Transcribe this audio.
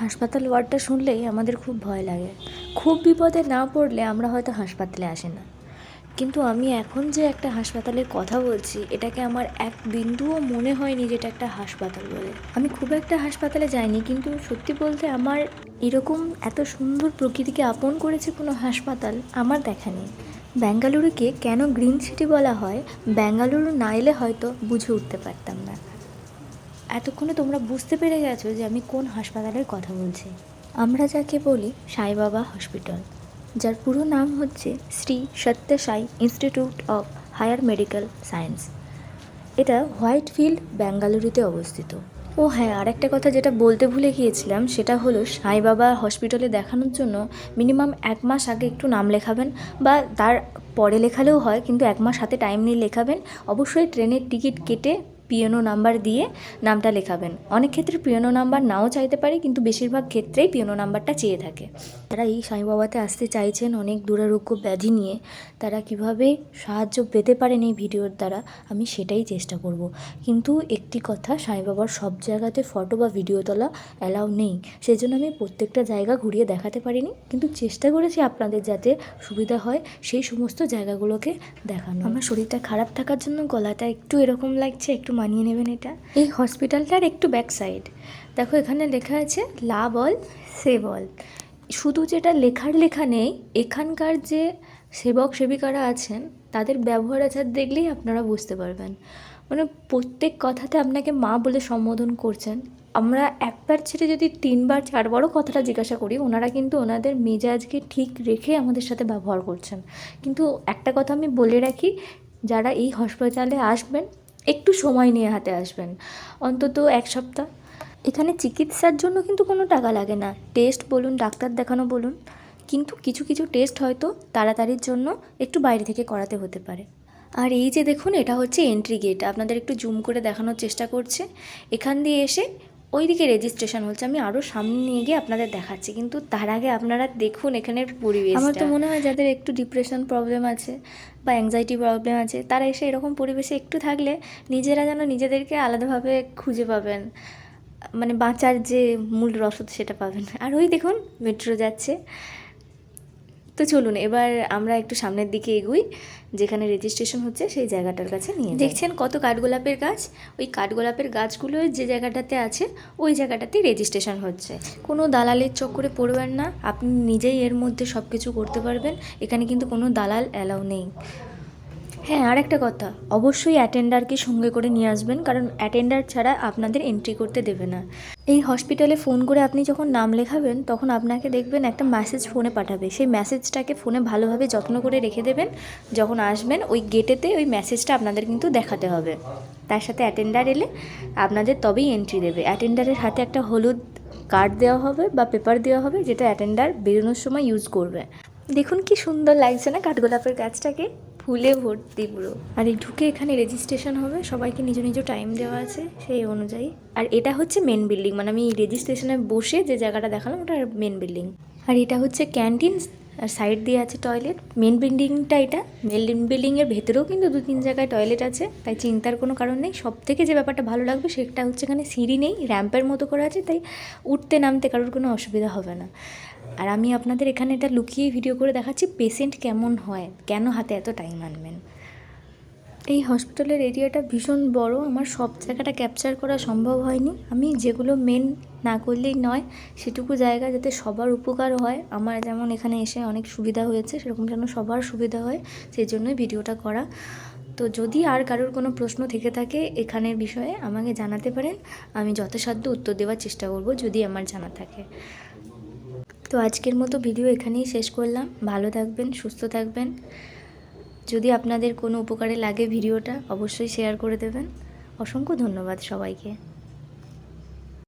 হাসপাতাল ওয়ার্ডটা শুনলেই আমাদের খুব ভয় লাগে। খুব বিপদে না পড়লে আমরা হয়তো হাসপাতালে আসি না। কিন্তু আমি এখন যে একটা হাসপাতালের কথা বলছি, এটাকে আমার এক বিন্দুও মনে হয়নি যে এটা একটা হাসপাতাল বলে। আমি খুব একটা হাসপাতালে যাইনি, কিন্তু সত্যি বলতে আমার এরকম এত সুন্দর প্রকৃতিকে আপন করেছে কোনো হাসপাতাল আমার দেখা নেই। ব্যাঙ্গালুরুকে কেন গ্রিন সিটি বলা হয়? ব্যাঙ্গালুরু না এলে হয়তো বুঝে উঠতে পারতাম না। এতক্ষণে তোমরা বুঝতে পেরে গেছো যে আমি কোন হাসপাতালের কথা বলছি। আমরা যাকে বলি সাই বাবা হসপিটাল, যার পুরো নাম হচ্ছে Shri Sathya Sai institute of higher medical science. এটা হোয়াইট ফিল্ড বেঙ্গালুরুতে অবস্থিত। ও হ্যাঁ আরেকটা কথা যেটা বলতে ভুলে গিয়েছিলাম, সেটা হলো সাই বাবা হসপিটালে দেখানোর জন্য মিনিমাম এক মাস আগে একটু নাম লেখাবেন বা তার পরে লেখালেও হয়, কিন্তু এক মাস হাতে টাইম নিয়ে লেখাবেন। অবশ্যই ট্রেনের টিকিট কেটে পিএনও নাম্বার দিয়ে নামটা লেখাবেন। অনেক ক্ষেত্রে পিএনও নাম্বার নাও চাইতে পারে, কিন্তু বেশিরভাগ ক্ষেত্রেই পিএনও নাম্বারটা চেয়ে থাকে। তারা এই সাই বাবাতে আসতে চাইছেন অনেক দুরারোগ্য ব্যাধি নিয়ে। তারা কীভাবে সাহায্য পেতে পারেন এই ভিডিওর দ্বারা, আমি সেটাই চেষ্টা করব। কিন্তু একটি কথা সাই বাবার সব জায়গাতে ফটো বা ভিডিও তোলা অ্যালাউ নেই। সেই জন্য আমি প্রত্যেকটা জায়গা ঘুরিয়ে দেখাতে পারিনি, কিন্তু চেষ্টা করেছি আপনাদের যাতে সুবিধা হয় সেই সমস্ত জায়গাগুলোকে দেখানো আমার শরীরটা খারাপ থাকার জন্য, গলাটা একটু এরকম লাগছে, একটু মানিয়ে নেবেন এটা। এই হসপিটালটার একটু ব্যাক সাইড দেখো এখানে লেখা আছে লা বল সে বল। শুধু যেটা লেখার লেখা নেই এখানকার যে সেবক সেবিকারা আছেন তাদের ব্যবহার আচার দেখলেই আপনারা বুঝতে পারবেন। মানে প্রত্যেক কথাতে আপনাকে মা বলে সম্বোধন করছেন। আমরা একবার ছেড়ে যদি তিনবার চারবারও কথাটা জিজ্ঞাসা করি ওনারা কিন্তু ওনাদের মেজাজকে ঠিক রেখে আমাদের সাথে ব্যবহার করছেন। কিন্তু একটা কথা আমি বলে রাখি যারা এই হসপিটালে আসবেন একটু সময় নিয়ে হাতে আসবেন। অন্তত এক সপ্তাহ। এখানে চিকিৎসার জন্য কিন্তু কোনো টাকা লাগে না। টেস্ট বলুন, ডাক্তার দেখানো বলুন। কিন্তু কিছু কিছু টেস্ট হয়তো তাড়াতাড়ির জন্য একটু বাইরে থেকে করাতে হতে পারে। আর এই যে দেখুন, এটা হচ্ছে এন্ট্রি গেট আপনাদের একটু জুম করে দেখানোর চেষ্টা করছে। এখান দিয়ে এসে ওইদিকে রেজিস্ট্রেশন হচ্ছে, আমি আরও সামনে নিয়ে গিয়ে আপনাদের দেখাচ্ছি, কিন্তু তার আগে আপনারা দেখুন এখানের পরিবেশ আমার তো মনে হয় যাদের একটু ডিপ্রেশন প্রবলেম আছে বা অ্যাংজাইটি প্রবলেম আছে, তারা এসে এরকম পরিবেশে একটু থাকলে নিজেরা যেন নিজেদেরকে আলাদাভাবে খুঁজে পাবেন মানে বাঁচার যে মূল রসদ সেটা পাবেন। আর ওই দেখুন মেট্রো যাচ্ছে। তো চলুন, এবার আমরা একটু সামনের দিকে এগুই, যেখানে রেজিস্ট্রেশন হচ্ছে সেই জায়গাটার কাছে নিয়ে দেখছেন কত কাঠগোলাপের গাছ? ওই কাঠগোলাপের গাছগুলো যে জায়গাটাতে আছে, ওই জায়গাটাতেই রেজিস্ট্রেশন হচ্ছে। কোনো দালালের চক্করে পড়বেন না, আপনি নিজেই এর মধ্যে সব কিছু করতে পারবেন, এখানে কিন্তু কোনো দালাল অ্যালাউ নেই। হ্যাঁ আর একটা কথা। অবশ্যই অ্যাটেন্ডারকে সঙ্গে করে নিয়ে আসবেন, কারণ অ্যাটেন্ডার ছাড়া আপনাদের এন্ট্রি করতে দেবে না। এই হসপিটালে ফোন করে আপনি যখন নাম লেখাবেন, তখন আপনাকে দেখবেন একটা মেসেজ ফোনে পাঠাবে। সেই মেসেজটাকে ফোনে ভালোভাবে যত্ন করে রেখে দেবেন। যখন আসবেন, ওই গেটেতে ওই মেসেজটা আপনাদের কিন্তু দেখাতে হবে। তার সাথে অ্যাটেন্ডার এলে আপনাদের তবেই এন্ট্রি দেবে। অ্যাটেন্ডারের হাতে একটা হলুদ কার্ড দেওয়া হবে বা পেপার দেওয়া হবে, যেটা অ্যাটেন্ডার বেরোনোর সময় ইউজ করবে। দেখুন কি সুন্দর লাগছে না কাঠগোলাপের গাছটাকে? ফুলে ভর্তি পুরো। আর এই ঢুকে এখানে রেজিস্ট্রেশন হবে, সবাইকে নিজ নিজ টাইম দেওয়া আছে সেই অনুযায়ী। আর এটা হচ্ছে মেন বিল্ডিং মানে আমি রেজিস্ট্রেশনে বসে যে জায়গাটা দেখালাম ওটা মেন বিল্ডিং আর এটা হচ্ছে ক্যান্টিন আর সাইড দিয়ে আছে টয়লেট মেন বিল্ডিংটা এটা। মেন বিল্ডিংয়ের ভেতরেও কিন্তু দু তিন জায়গায় টয়লেট আছে। তাই চিন্তার কোনো কারণ নেই। সব থেকে যে ব্যাপারটা ভালো লাগবে সেটা হচ্ছে এখানে সিঁড়ি নেই র্যাম্পের মতো করা আছে, তাই উঠতে নামতে কারোর কোনো অসুবিধা হবে না। আর আমি আপনাদের এখানে এটা লুকিয়ে ভিডিও করে দেখাচ্ছি পেশেন্ট কেমন হয়? কেন হাতে এত টাইম আনবেন? এই হসপিটালের এরিয়াটা ভীষণ বড়। আমার সব জায়গাটা ক্যাপচার করা সম্ভব হয়নি। আমি যেগুলো মেন না করলেই নয়, সেটুকু জায়গা যাতে সবার উপকার হয়। আমার যেমন এখানে এসে অনেক সুবিধা হয়েছে, সেরকম যেন সবার সুবিধা হয়, সেই জন্যই ভিডিওটা করা। তো যদি আর কারোর কোনো প্রশ্ন থেকে থাকে এখানের বিষয়ে, আমাকে জানাতে পারেন। আমি যথাসাধ্য উত্তর দেওয়ার চেষ্টা করব যদি আমার জানা থাকে। তো আজকের মতো ভিডিও এখানেই শেষ করলাম। ভালো থাকবেন, সুস্থ থাকবেন। যদি আপনাদের কোনো উপকারে লাগে ভিডিওটা অবশ্যই শেয়ার করে দেবেন। অসংখ্য ধন্যবাদ সবাইকে।